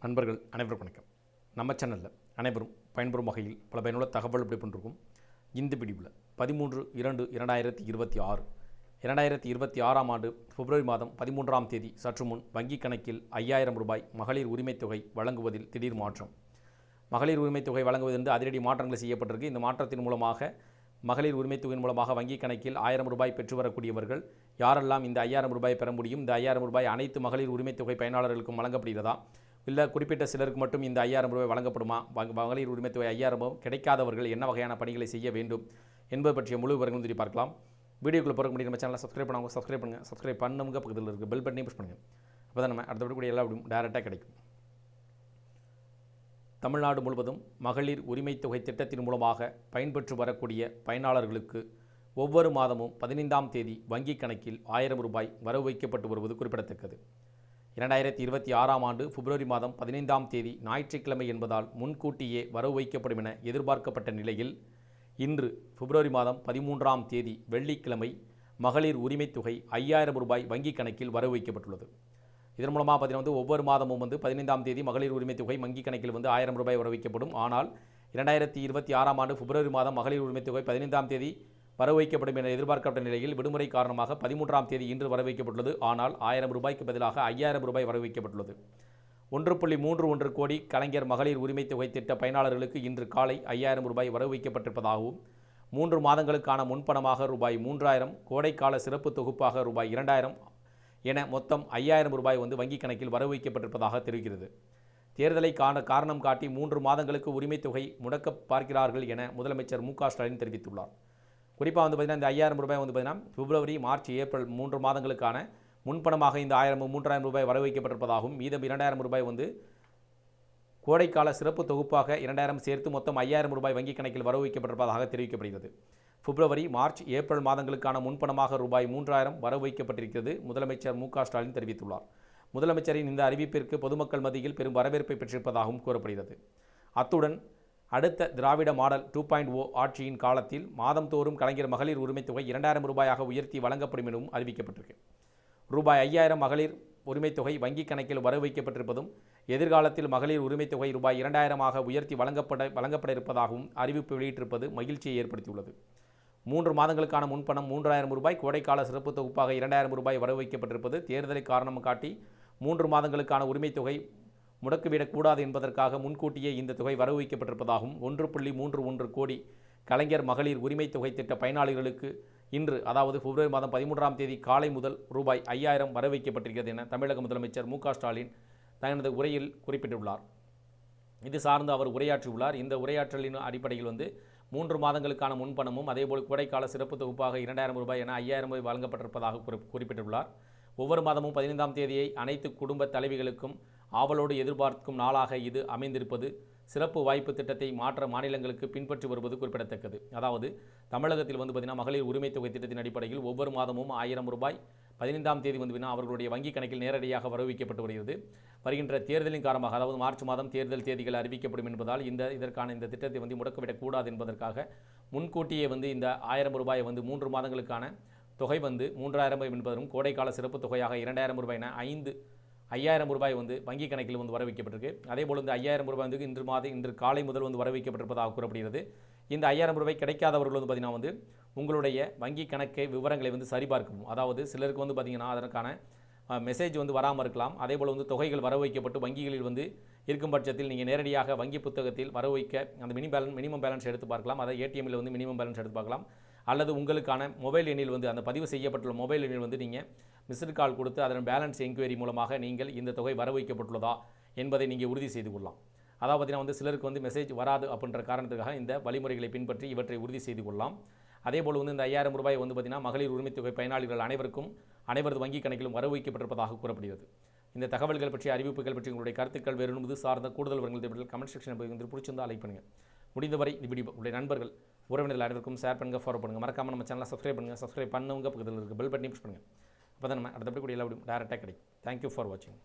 நண்பர்கள் அனைவரும் வணக்கம். நம்ம சேனலில் அனைவரும் பயன்பெறும் வகையில் பல பயனுள்ள தகவல் இப்படி பண்ணிருக்கோம். இந்த பிடிவில் பதிமூன்று இரண்டு இரண்டாயிரத்தி இருபத்தி ஆறு இரண்டாயிரத்தி இருபத்தி ஆறாம் ஆண்டு பிப்ரவரி மாதம் பதிமூன்றாம் தேதி சற்று முன் வங்கிக் கணக்கில் ஐயாயிரம் ரூபாய் மகளிர் உரிமைத் தொகை வழங்குவதில் திடீர் மாற்றம். மகளிர் உரிமைத் தொகை அதிரடி மாற்றங்கள் செய்யப்பட்டிருக்கு. இந்த மாற்றத்தின் மூலமாக மகளிர் உரிமைத்தொகையின் மூலமாக வங்கிக் கணக்கில் ஆயிரம் ரூபாய் பெற்று வரக்கூடியவர்கள் யாரெல்லாம் இந்த ஐயாயிரம் ரூபாய் பெற முடியும்? இந்த ஐயாயிரம் ரூபாய் அனைத்து மகளிர் உரிமைத் தொகை பயனாளர்களுக்கும் வழங்கப்படுகிறதா? இல்லை குறிப்பிட்ட சிலருக்கு மட்டும் இந்த ஐயாயிரம் ரூபாய் வழங்கப்படுமா? மகளிர் உரிமை தொகை ஐயாயிரம் கிடைக்காதவர்கள் என்ன வகையான பணிகளை செய்ய வேண்டும் என்பது பற்றிய முழு விவரங்களும் சொல்லி பார்க்கலாம். வீடியோக்குள்ளே போகிற முடியும் நம்ம சேனலை சப்ஸ்கிரைப் பண்ணுவாங்க சப்ஸ்கிரைப் பண்ணுங்கள் சப்ஸ்கிரைப் பண்ணுங்க பக்கத்தில் இருக்குது பெல் பட்டனையும் புஷ் பண்ணுங்கள் அப்போ தான் நம்ம அடுத்த கூட எல்லா வீடியும் டேரெக்டாக கிடைக்கும். தமிழ்நாடு முழுவதும் மகளிர் உரிமை தொகை திட்டத்தின் மூலமாக பயன்பெற்று வரக்கூடிய பயனாளர்களுக்கு ஒவ்வொரு மாதமும் பதினைந்தாம் தேதி வங்கிக் கணக்கில் ஆயிரம் ரூபாய் வரவு வைக்கப்பட்டு வருவது குறிப்பிடத்தக்கது. இரண்டாயிரத்தி இருபத்தி ஆறாம் ஆண்டு பிப்ரவரி மாதம் பதினைந்தாம் தேதி ஞாயிற்றுக்கிழமை என்பதால் முன்கூட்டியே வரவு வைக்கப்படும் என எதிர்பார்க்கப்பட்ட நிலையில் இன்று பிப்ரவரி மாதம் பதிமூன்றாம் தேதி வெள்ளிக்கிழமை மகளிர் உரிமைத் தொகை ஐயாயிரம் ரூபாய் வங்கிக் கணக்கில் வரவு வைக்கப்பட்டுள்ளது. இதன் மூலமாக பார்த்தீங்கன்னா வந்து ஒவ்வொரு மாதமும் வந்து பதினைந்தாம் தேதி மகளிர் உரிமைத் தொகை வங்கிக் கணக்கில் வந்து ஆயிரம் ரூபாய் வரவு வைக்கப்படும். ஆனால் இரண்டாயிரத்தி இருபத்தி ஆறாம் ஆண்டு பிப்ரவரி மாதம் மகளிர் உரிமைத் தொகை பதினைந்தாம் தேதி வரவைக்கப்படும் வைக்கப்படும் என எதிர்பார்க்கப்பட்ட நிலையில் விடுமுறை காரணமாக பதிமூன்றாம் தேதி இன்று வரவைக்கப்பட்டுள்ளது வைக்கப்பட்டுள்ளது ஆனால் ஆயிரம் ரூபாய்க்கு பதிலாக ஐயாயிரம் ரூபாய் வரவைக்கப்பட்டுள்ளது வைக்கப்பட்டுள்ளது ஒன்று புள்ளி மூன்று ஒன்று கோடி கலைஞர் மகளிர் உரிமைத் தொகை திட்ட பயனாளர்களுக்கு இன்று காலை ஐயாயிரம் ரூபாய் வரவைக்கப்பட்டிருப்பதாகவும் மூன்று மாதங்களுக்கான முன்பணமாக ரூபாய் மூன்றாயிரம் கோடைக்கால சிறப்பு தொகுப்பாக ரூபாய் இரண்டாயிரம் என மொத்தம் ஐயாயிரம் ரூபாய் வந்து வங்கிக் கணக்கில் வரவைக்கப்பட்டிருப்பதாக தெரிகிறது. தேர்தலை காண காரணம் காட்டி மூன்று மாதங்களுக்கு உரிமைத் தொகை முடக்க பார்க்கிறார்கள் என முதலமைச்சர் மு க ஸ்டாலின் தெரிவித்துள்ளார். குறிப்பாக வந்து பார்த்தீங்கன்னா இந்த ஐயாயிரம் ரூபாய் வந்து பார்த்தீங்கன்னா பிப்ரவரி மார்ச் ஏப்ரல் மூன்று மாதங்களுக்கான முன்பணமாக இந்த ஆயிரம் மூன்றாயிரம் ரூபாய் வர வைக்கப்பட்டிருப்பதாகவும் மீதம் இரண்டாயிரம் ரூபாய் வந்து கோடைக்கால சிறப்பு தொகுப்பாக இரண்டாயிரம் சேர்த்து மொத்தம் ஐயாயிரம் ரூபாய் வங்கிக் கணக்கில் வரவு வைக்கப்பட்டிருப்பதாக தெரிவிக்கப்படுகிறது. பிப்ரவரி மார்ச் ஏப்ரல் மாதங்களுக்கான முன்பணமாக ரூபாய் மூன்றாயிரம் வரவு வைக்கப்பட்டிருக்கிறது முதலமைச்சர் மு ஸ்டாலின் தெரிவித்துள்ளார். முதலமைச்சரின் இந்த அறிவிப்பிற்கு பொதுமக்கள் மத்தியில் பெரும் வரவேற்பை பெற்றிருப்பதாகவும் கூறப்படுகிறது. அத்துடன் அடுத்த Dravida model two point O ஆட்சியின் காலத்தில் மாதந்தோறும் கலைஞர் மகளிர் உரிமைத் தொகை இரண்டாயிரம் ரூபாயாக உயர்த்தி வழங்கப்படும் எனவும் அறிவிக்கப்பட்டிருக்கு. ரூபாய் ஐயாயிரம் மகளிர் உரிமைத் தொகை வங்கிக் கணக்கில் வர வைக்கப்பட்டிருப்பதும் எதிர்காலத்தில் மகளிர் உரிமைத் தொகை ரூபாய் இரண்டாயிரமாக உயர்த்தி வழங்கப்பட வழங்கப்பட இருப்பதாகவும் அறிவிப்பு வெளியிட்டிருப்பது மகிழ்ச்சியை ஏற்படுத்தியுள்ளது. மூன்று மாதங்களுக்கான முன்பணம் மூன்றாயிரம் ரூபாய் கோடைக்கால சிறப்பு தொகுப்பாக இரண்டாயிரம் ரூபாய் வரவு வைக்கப்பட்டிருப்பது தேர்தலை காரணம் காட்டி மூன்று மாதங்களுக்கான உரிமைத் தொகை முடக்கிவிடக்கூடாது என்பதற்காக முன்கூட்டியே இந்த தொகை வரவு வைக்கப்பட்டிருப்பதாகவும் ஒன்று புள்ளி மூன்று ஒன்று கோடி கலைஞர் மகளிர் உரிமைத் தொகை திட்ட பயனாளிகளுக்கு இன்று அதாவது பிப்ரவரி மாதம் பதிமூன்றாம் தேதி காலை முதல் ரூபாய் ஐயாயிரம் வர வைக்கப்பட்டிருக்கிறது என தமிழக முதலமைச்சர் மு க ஸ்டாலின் தனது உரையில் குறிப்பிட்டுள்ளார். இது சார்ந்து அவர் உரையாற்றியுள்ளார். இந்த உரையாற்றலின் அடிப்படையில் வந்து மூன்று மாதங்களுக்கான முன்பணமும் அதேபோல் கோடைக்கால சிறப்பு தொகுப்பாக இரண்டாயிரம் ரூபாய் என ஐயாயிரம் ரூபாய் வழங்கப்பட்டிருப்பதாக குறிப்பிட்டுள்ளார். ஒவ்வொரு மாதமும் பதினைந்தாம் தேதியை அனைத்து குடும்ப தலைவிகளுக்கும் ஆவலோடு எதிர்பார்க்கும் நாளாக இது அமைந்திருப்பது சிறப்பு வாய்ப்பு திட்டத்தை மாற்ற மாநிலங்களுக்கு பின்பற்றி வருவது குறிப்பிடத்தக்கது. அதாவது தமிழகத்தில் வந்து பார்த்திங்கன்னா மகளிர் உரிமை தொகை திட்டத்தின் அடிப்படையில் ஒவ்வொரு மாதமும் ஆயிரம் ரூபாய் பதினைந்தாம் தேதி வந்து அவர்களுடைய வங்கிக் கணக்கில் நேரடியாக வரவிக்கப்பட்டு வருகிறது. வருகின்ற தேர்தலின் காரணமாக அதாவது மார்ச் மாதம் தேர்தல் தேதிகள் அறிவிக்கப்படும் என்பதால் இந்த இதற்கான இந்த திட்டத்தை வந்து முடக்கிவிடக்கூடாது என்பதற்காக முன்கூட்டியே வந்து இந்த ஆயிரம் ரூபாயை வந்து மூன்று மாதங்களுக்கான தொகை வந்து மூன்றாயிரம் என்பதும் கோடைக்கால சிறப்பு தொகையாக இரண்டாயிரம் ரூபாய் என ஐந்து ஐயாயிரம் ரூபாய் வந்து வங்கி கணக்கில் வந்து வர வைக்கப்பட்டிருக்கு அதே போல் இந்த ஐயாயிரம் ரூபாய் வந்து இன்று மாதம் இன்று காலை முதல் வந்து வர வைக்கப்பட்டிருப்பதாக கூறப்படுகிறது. இந்த ஐயாயிரம் ரூபாய் கிடைக்காதவர்கள் வந்து பார்த்திங்கன்னா வந்து உங்களுடைய வங்கி கணக்கை விவரங்களை வந்து சரிபார்க்கவும். அதாவது சிலருக்கு வந்து பார்த்திங்கன்னா அதற்கான மெசேஜ் வந்து வராமல் இருக்கலாம். அதே போல் வந்து தொகைகள் வர வைக்கப்பட்டு வங்கிகளில் வந்து இருக்கும் பட்சத்தில் நீங்கள் நேரடியாக வங்கி புத்தகத்தில் வர வைக்க அந்த மினி பேலன்ஸ் மினிமம் பேலன்ஸ் எடுத்து பார்க்கலாம். அதை ஏடிஎம்மில் வந்து மினிமம் பேலன்ஸ் எடுத்து பார்க்கலாம். அல்லது உங்களுக்கான மொபைல் எண்ணில் வந்து அந்த பதிவு செய்யப்பட்டுள்ள மொபைல் எண்ணில் வந்து நீங்கள் மிஸ்டு கால் கொடுத்து அதன் பேலன்ஸ் என்கொயரி மூலமாக நீங்கள் இந்த தொகை வர வைக்கப்பட்டுள்ளதா என்பதை நீங்கள் உறுதி செய்து கொள்ளலாம். அதாவது பார்த்தீங்கன்னா வந்து சிலருக்கு வந்து மெசேஜ் வராது அப்படின்ற காரணத்துக்காக இந்த வழிமுறைகளை பின்பற்றி இவற்றை உறுதி செய்து கொள்ளலாம். அதேபோல் வந்து இந்த ஐயாயிரம் ரூபாய் வந்து பார்த்திங்கன்னா மகளிர் உரிமைத் தொகை பயனாளிகள் அனைவருக்கும் அனைவரது வங்கிக் கணக்கிலும் வரவு வைக்கப்பட்டிருப்பதாக கூறப்படுகிறது. இந்த தகவல்கள் பற்றிய அறிவிப்புகள் பற்றி உங்களுடைய கருத்துக்கள் வேறு சார்ந்த கூடுதல் விவரங்கள் கமெண்ட் செக்ஷனில் போய் வந்து பிடிச்சிருந்தா லைக் பண்ணுங்கள் முடிந்தவரை இப்படி உங்களுடைய நண்பர்கள் உறவினர்கள் அனைவருக்கும் ஷேர் பண்ணுங்கள் ஃபாலோ பண்ணுங்கள் மறக்காமல் நம்ம சேனலை சப்ஸ்கிரைப் பண்ணுங்கள் சப்ஸ்கிரைப் பண்ணுங்க பக்கத்தில் இருக்க பெல் பட்டனி ப்ரெஸ் பண்ணுங்கள் அப்போ தான் நம்ம அடுத்தபடி கூட எல்லா டேரெக்டாக கிடைக்கும். தேங்க்யூ ஃபார் வாட்சிங்